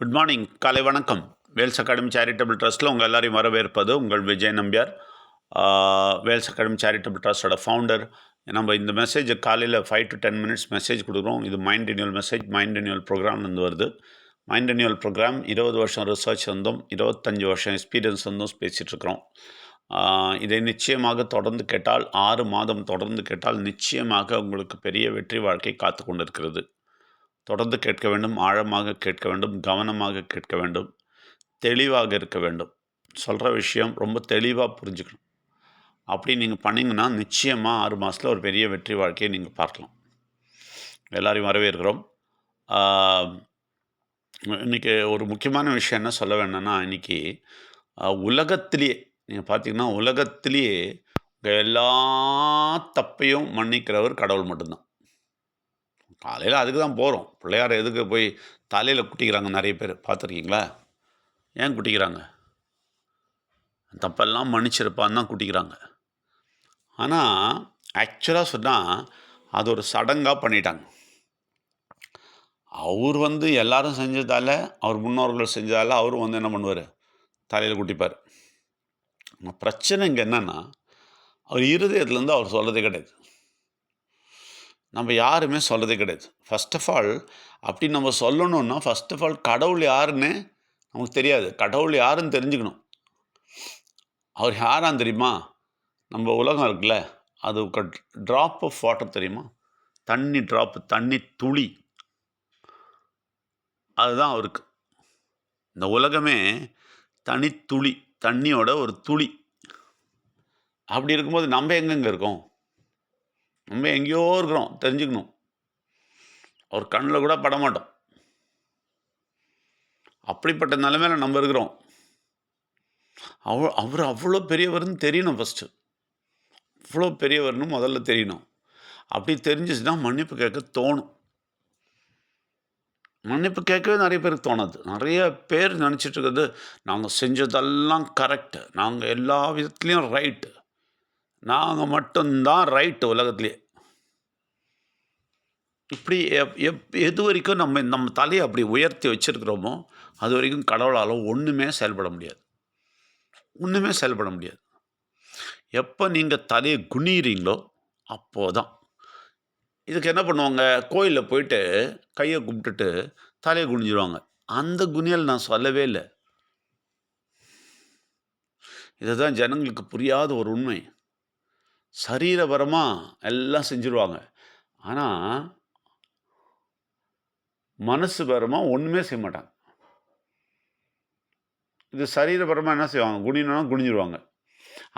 Good morning காலை வணக்கம். Wales academy charitable ட்ரஸ்ட்டில் உங்கள் எல்லாரையும் வரவேற்பது உங்கள் விஜய் நம்பியார். வேல்ஸ் அகாடமி சேரிட்டபிள் ட்ரஸ்ட்டோட ஃபவுண்டர் நம்ம இந்த மெசேஜ் காலையில் five to ten minutes message கொடுக்குறோம். இது mind renewal message mind renewal ப்ரோக்ராம்லேருந்து வருது. மைண்ட் ரினியூவல் ப்ரோக்ராம் இருபது வருஷம் ரிசர்ச் வந்தும் இருபத்தஞ்சி வருஷம் எக்ஸ்பீரியன்ஸ் வந்தும் பேசிகிட்ருக்குறோம் இதை நிச்சயமாக தொடர்ந்து கேட்டால் ஆறு மாதம் தொடர்ந்து கேட்டால் நிச்சயமாக உங்களுக்கு பெரிய வெற்றி வாழ்க்கை காத்து கொண்டிருக்கிறது. தொடர்ந்து கேட்க வேண்டும் ஆழமாக கேட்க வேண்டும் கவனமாக கேட்க வேண்டும் தெளிவாக இருக்க வேண்டும். சொல்கிற விஷயம் ரொம்ப தெளிவாக புரிஞ்சுக்கணும். அப்படி நீங்கள் பண்ணிங்கன்னா நிச்சயமாக ஆறு மாதத்தில் ஒரு பெரிய வெற்றி வாழ்க்கையை நீங்கள் பார்க்கலாம். எல்லாரையும் வரவேற்கிறோம். இன்றைக்கி இன்னைக்கு ஒரு முக்கியமான விஷயம் என்ன சொல்ல வேணும்னா இன்றைக்கி உலகத்திலேயே நீங்கள் பார்த்தீங்கன்னா உலகத்திலேயே எல்லா தப்பையும் மன்னிக்கிறவர் கடவுள் மட்டும்தான். காலையில் அதுக்கு தான் போகிறோம் பிள்ளையார் எதுக்கு போய் தலையில் குட்டிக்கிறாங்க நிறைய பேர். பார்த்துருக்கீங்களா? ஏன் குட்டிக்கிறாங்க? தப்பெல்லாம் மன்னிச்சிருப்பான்னு தான் குட்டிக்கிறாங்க. ஆனால் ஆக்சுவலாக சொன்னால் அது ஒரு சடங்காக பண்ணிட்டாங்க. அவர் வந்து எல்லாரும் செஞ்சதால அவர் முன்னோர்கள் செஞ்சதால் அவரும் வந்து என்ன பண்ணுவார்? தலையில் குட்டிப்பார். பிரச்சனை இங்கே என்னென்னா அவர் இருதயத்துலேருந்து அவர் சொல்கிறதே கிடையாது. நம்ம யாருமே சொல்கிறதே கிடையாது. ஃபர்ஸ்ட் ஆஃப் ஆல் அப்படி நம்ம சொல்லணுன்னா ஃபஸ்ட் ஆஃப் ஆல் கடவுள் யாருன்னு நமக்கு தெரியாது. கடவுள் யாருன்னு தெரிஞ்சுக்கணும். அவர் யாரான்னு தெரியுமா? நம்ம உலகம் இருக்குல்ல அது ட்ராப் ஆஃப் வாட்டர் தெரியுமா? தண்ணி ட்ராப் தண்ணி துளி. அதுதான் அவருக்கு. இந்த உலகமே தனித்துளி தண்ணியோட ஒரு துளி. அப்படி இருக்கும்போது நம்ம எங்கெங்கே இருக்கோம்? நம்ம எங்கேயோ இருக்கிறோம் தெரிஞ்சுக்கணும். அவர் கண்ணில் கூட படமாட்டோம் அப்படிப்பட்ட நிலைமையில நம்ம இருக்கிறோம். அவ அவர் அவ்வளோ பெரியவர்னு தெரியணும் ஃபஸ்ட்டு அவ்வளோ பெரியவர்னு முதல்ல தெரியணும். அப்படி தெரிஞ்சிச்சுன்னா மன்னிப்பு கேட்க தோணும். மன்னிப்பு கேட்கவே நிறைய பேருக்கு தோணாது. நிறைய பேர் நினச்சிட்டு இருக்கிறது நாங்கள் செஞ்சதெல்லாம் கரெக்டு நாங்கள் எல்லா விதத்துலேயும் ரைட்டு நாங்கள் மட்டும்தான் ரைட்டு உலகத்துலேயே இப்படி எப் எப் எது வரைக்கும் நம்ம நம்ம தலையை அப்படி உயர்த்தி வச்சுருக்கிறோமோ அது வரைக்கும் கடவுளால் ஒன்றுமே செயல்பட முடியாது. ஒன்றுமே செயல்பட முடியாது. எப்போ நீங்கள் தலையை குனிகிறீங்களோ அப்போதான். இதுக்கு என்ன பண்ணுவாங்க? கோயிலில் போயிட்டு கையை கும்பிட்டுட்டு தலையை குனிஞ்சிடுவாங்க அந்த குனியல் நான் சொல்லவே இல்லை. இதுதான் ஜனங்களுக்கு புரியாத ஒரு உண்மை. சரீரபரமாக எல்லாம் செஞ்சுருவாங்க. ஆனால் மனசு பரமாக ஒன்றுமே செய்ய மாட்டாங்க. இது சரீரபரமாக என்ன செய்வாங்க? குனினா குனிஞ்சிடுவாங்க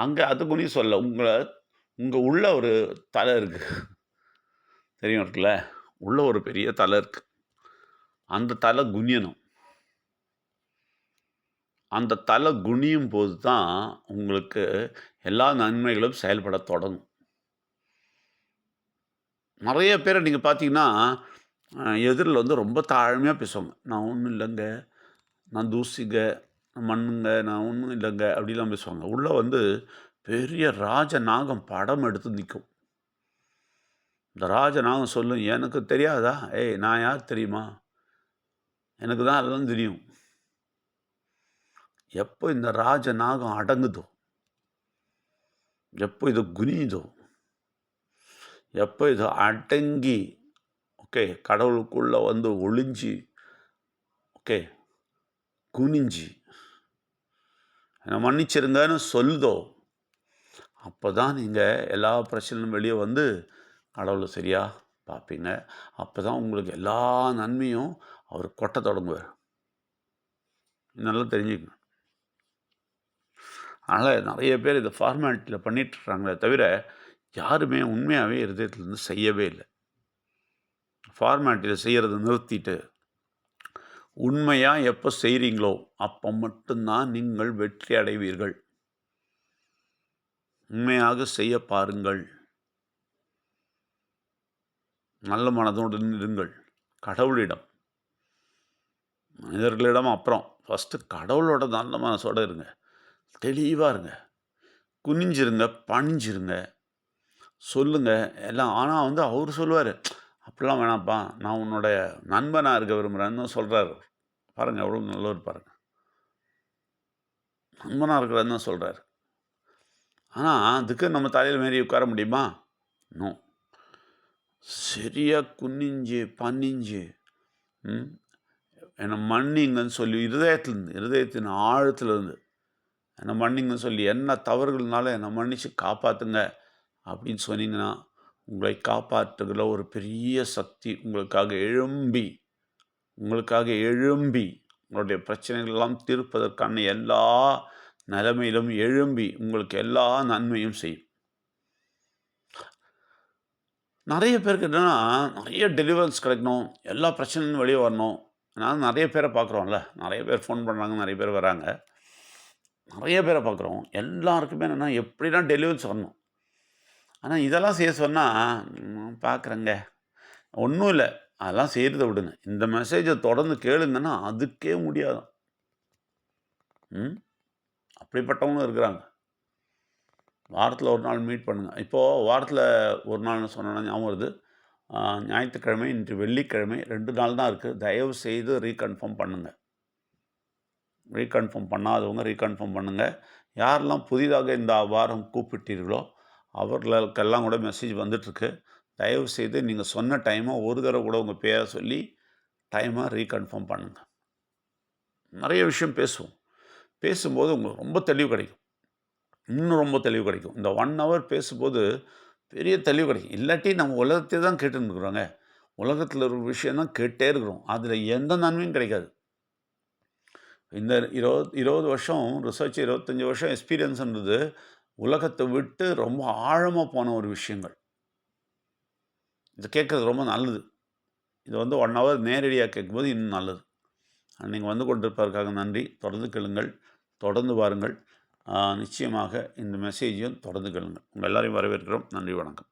அங்கே அது குனி சொல்ல உங்களை உங்கள் உள்ள ஒரு தலை இருக்குது தெரியும் இருக்குல்ல? உள்ள ஒரு பெரிய தலை இருக்குது அந்த தலை குனியணும். அந்த தலை குனியும் போது தான் உங்களுக்கு எல்லா நன்மைகளும் செயல்பட தொடங்கும். நிறைய பேரை நீங்கள் பார்த்தீங்கன்னா எதிரில் வந்து ரொம்ப தாழ்மையாக பேசுவாங்க. நான் ஒன்றும் இல்லைங்க. நான் தூசிங்க. மண்ணுங்க. நான் ஒன்றும் இல்லைங்க. அப்படிலாம் பேசுவாங்க. உள்ளே வந்து பெரிய ராஜநாகம் படம் எடுத்து நிற்கும் இந்த ராஜநாகம் சொல்லும் எனக்கு தெரியாதா? ஏய் நான் யார் தெரியுமா? எனக்கு தான் அதெல்லாம் தெரியும். எப்போ இந்த ராஜநாகம் அடங்குதோ? எப்போ இது குனியுதோ? எப்போ இது அடங்கி ஓகே கடவுளுக்குள்ளே வந்து ஒளிஞ்சு ஓகே குனிஞ்சு. என்னை மன்னிச்சிருங்கன்னு சொல்லுதோ அப்போ தான் நீங்கள் எல்லா பிரச்சனையும் வெளியே வந்து கடவுளை சரியாக பார்ப்பீங்க. அப்போ தான் உங்களுக்கு எல்லா நன்மையும் அவர் கொட்ட தொடங்குவார். நல்லா தெரிஞ்சுக்கணும். அதனால் நிறைய பேர் இதை ஃபார்மாலிட்டியில் பண்ணிகிட்ருக்காங்களே தவிர யாருமே உண்மையாகவே இருதயத்துலேருந்து செய்யவே இல்லை. ஃபார்மேட்டில் செய்கிறத நிறுத்திட்டு உண்மையாக எப்போ செய்கிறீங்களோ அப்போ மட்டும்தான் நீங்கள் வெற்றி அடைவீர்கள். உண்மையாக செய்ய பாருங்கள். நல்ல மனதுடன் இருங்கள் கடவுளிடம். மனிதர்களிடம் அப்புறம். ஃபஸ்ட்டு கடவுளோட நல்ல மனசோடு இருங்க. தெளிவாக இருங்க. குனிஞ்சிருங்க பணிஞ்சிருங்க. சொல்லுங்கள் எல்லாம் ஆனால் வந்து அவர் சொல்லுவார் அப்படிலாம் வேணாம்ப்பா. நான் உன்னுடைய நண்பனாக இருக்க விரும்புகிறேன்னு சொல்கிறாரு பாருங்கள் எவ்வளோ நல்லவர் பாருங்கள் நண்பனாக இருக்கிறாருன்னு தான் சொல்கிறாரு ஆனால் அதுக்கு நம்ம தலையில் மாரி உட்கார முடியுமா? நோ. சரியாக குனிஞ்சு பன்னிஞ்சு ம், என்னை மன்னிங்கன்னு சொல்லி இருதயத்துலேருந்து இருதயத்தின் ஆழத்துலேருந்து என்னை மன்னிங்கன்னு சொல்லி என்ன தவறுகள்னாலும் என்னை மன்னித்து காப்பாற்றுங்க அப்படின்னு சொன்னீங்கன்னா உங்களை காப்பாற்றுகிற ஒரு பெரிய சக்தி உங்களுக்காக எழும்பி உங்களுக்காக எழும்பி உங்களுடைய பிரச்சனைகள் எல்லாம் தீர்ப்பதற்கான எல்லா நிலைமையிலும் எழும்பி உங்களுக்கு எல்லா நன்மையும் செய்யும். நிறைய பேருக்கு என்னென்னா நிறைய டெலிவரன்ஸ் கிடைக்கணும் எல்லா பிரச்சனையும் வெளியே வரணும். அதனால் நிறைய பேரை பார்க்குறோம்ல நிறைய பேர் ஃபோன் பண்ணுறாங்க நிறைய பேர் வராங்க. நிறைய பேரை பார்க்குறோம். எல்லாருக்குமே என்னென்னா எப்படிலாம் டெலிவரன்ஸ் வரணும்? ஆனால் இதெல்லாம் செய்ய சொன்னால் பார்க்குறேங்க ஒன்றும் இல்லை. அதெல்லாம் செய்கிறத விடுங்க. இந்த மெசேஜை தொடர்ந்து கேளுங்கன்னா அதுக்கே முடியாது ம்? அப்படிப்பட்டவங்களும் இருக்கிறாங்க. வாரத்தில் ஒரு நாள் மீட் பண்ணுங்கள் இப்போது வாரத்தில் ஒரு நாள்னு சொன்னோன்னா ஞாபகம் வருது. ஞாயிற்றுக்கிழமை இன்று வெள்ளிக்கிழமை ரெண்டு நாள் தான் இருக்குது தயவு செய்து ரீகன்ஃபார்ம் பண்ணுங்கள் ரீகன்ஃபார்ம் பண்ணாதவங்க ரீகன்ஃபார்ம் பண்ணுங்கள் யாரெல்லாம் புதிதாக இந்த வாரம் கூப்பிட்டீர்களோ அவர்களுக்கெல்லாம் கூட மெசேஜ் வந்துட்டுருக்கு. தயவு செய்து நீங்கள் சொன்ன டைமை ஒரு தடவை கூட உங்கள் பேரை சொல்லி டைமை ரீகன்ஃபார்ம் பண்ணுங்கள் நிறைய விஷயம் பேசுவோம். பேசும்போது உங்களுக்கு ரொம்ப தெளிவு கிடைக்கும். இன்னும் ரொம்ப தெளிவு கிடைக்கும். இந்த ஒன் ஹவர் பேசும்போது பெரிய தெளிவு கிடைக்கும். இல்லாட்டி நம்ம உலகத்தை தான் கேட்டுன்னு இருக்கிறோங்க உலகத்தில் ஒரு விஷயம் தான் கேட்டே இருக்கிறோம். அதில் எந்த நன்மையும் கிடைக்காது. இந்த இருபது இருபது வருஷம் ரிசர்ச் இருபத்தஞ்சி வருஷம் எக்ஸ்பீரியன்ஸ்ன்றது உலகத்தை விட்டு ரொம்ப ஆழமாக போன ஒரு விஷயங்கள். இது கேட்குறது ரொம்ப நல்லது. இது வந்து ஒன் ஹவர் நேரடியாக கேட்கும்போது இன்னும் நல்லது. நீங்கள் வந்து கொண்டிருப்பதற்காக நன்றி. தொடர்ந்து கேளுங்கள். தொடர்ந்து பாருங்கள் நிச்சயமாக இந்த மெசேஜையும் தொடர்ந்து கேளுங்கள். உங்கள் எல்லாரையும் வரவேற்கிறோம். நன்றி வணக்கம்.